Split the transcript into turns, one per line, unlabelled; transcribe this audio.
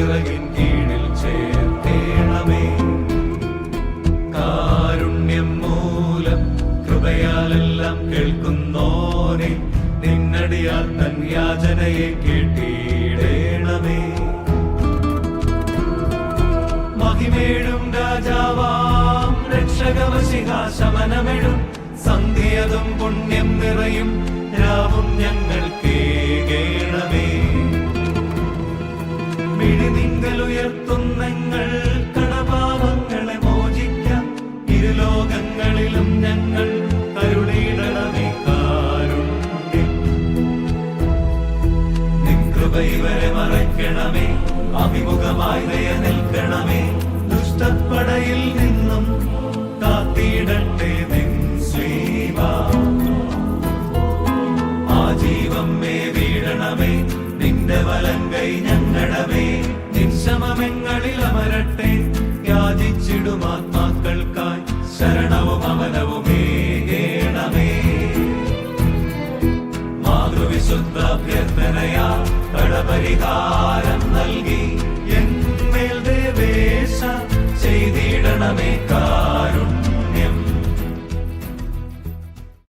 ചിറകിൻ കീഴിൽ ചേർത്തേണമേ. കാരുണ്യം മൂലം കൃപയാലെല്ലാം കേൾക്കുന്നോനെ നിന്നടിയാൽ തൻ യാചനയെ കേട്ടിടേണമേ. മഹിമേഴും രാജാവാം രക്ഷകവശികാശമനമെഴും സന്ധ്യതും പുണ്യം നിറയും രാവും ഞങ്ങൾ കേകേണമേ മിഴിനിങ്കലുയർത്തുന്നങ്ങൾ കടപാവങ്ങളെ മോചിക്കാം. ഇരുലോകങ്ങളിലും ഞങ്ങൾ കരുണയിടണമേ കാരുണ്യം. നിൻ കൃപ ഇവരെ മറയ്ക്കണമേ അഭിമുഖമായി ദയ നിൽക്കണമേ. ദുഷ്ടപ്പടയിൽ നിന്നും കാത്തിടട്ടെ നിൻ ശ്രീവ ആജീവം മേ വീഴണമേ നിന്റെ വലം കൈ ഞങ്ങളമേ അമരട്ടെ യാചിച്ചിടും ആത്മാക്കൾക്കായി. ശരണവും അമലവുമേകേണമേ മാതൃവിശുദ്ധ അഭ്യർത്ഥനയാ കടപരിഹാരം നൽകി. എന്മേൽ ദേവേശ ചെയ്തിടണമേ കാ